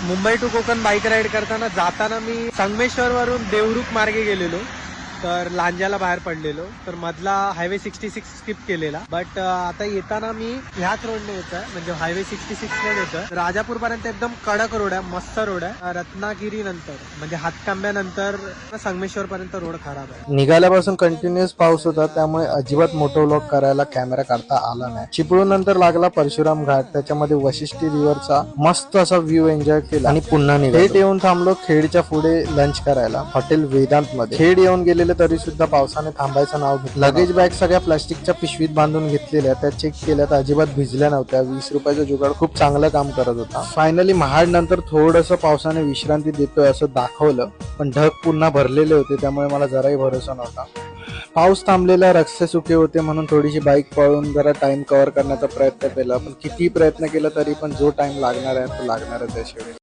Mumbai to Konkan bike ride करताना जाताना मी संगमेश्वर वरून देवरुख मार्गे गेलेलो. तर लांजाला बाहेर पडलेलो. तर मधला हायवे सिक्स्टी सिक्स स्किप केलेला. बट आता येताना मी ह्याच रोडने येत आहे म्हणजे हायवे सिक्स्टी सिक्स ने येतोय. राजापूर पर्यंत एकदम कडक रोड आहे. मस्त रोड आहे. रत्नागिरी नंतर म्हणजे हातकांब्यानंतर संगमेश्वर पर्यंत रोड खराब आहे. निघाल्यापासून कंटिन्युअस पाऊस होता. त्यामुळे अजिबात मोठो व्लॉग करायला कॅमेरा काढता आला नाही. चिपळूण नंतर लागला परशुराम घाट. त्याच्यामध्ये वशिष्ठी रिव्हरचा मस्त असा व्ह्यू एन्जॉय केला. आणि पुन्हा निघालो. येऊन थांबलो खेडच्या पुढे लंच करायला. हॉटेल वेदांत मध्ये खेड येऊन गेलेले तरी सुद्धा पावसाने थांबायचं नाव घेतलं लगेज बॅग सगळ्या प्लास्टिकच्या पिशवीत बांधून घेतलेल्या त्या चेक केल्या तर अजिबात भिजल्या नव्हत्या. वीस रुपयाचा जुगाड खूप चांगलं काम करत होता. फायनली महाड नंतर थोडस पावसाने विश्रांती देतोय असं दाखवलं. पण ढग पुन्हा भरलेले होते त्यामुळे मला जराही भरोसा नव्हता. पाऊस थांबलेला रस्ते सुके होते म्हणून थोडीशी बाईक पळून जरा टाइम कव्हर करण्याचा प्रयत्न केला. पण किती प्रयत्न केला तरी पण जो टाइम लागणार आहे तो लागणारच आहे शेवटी.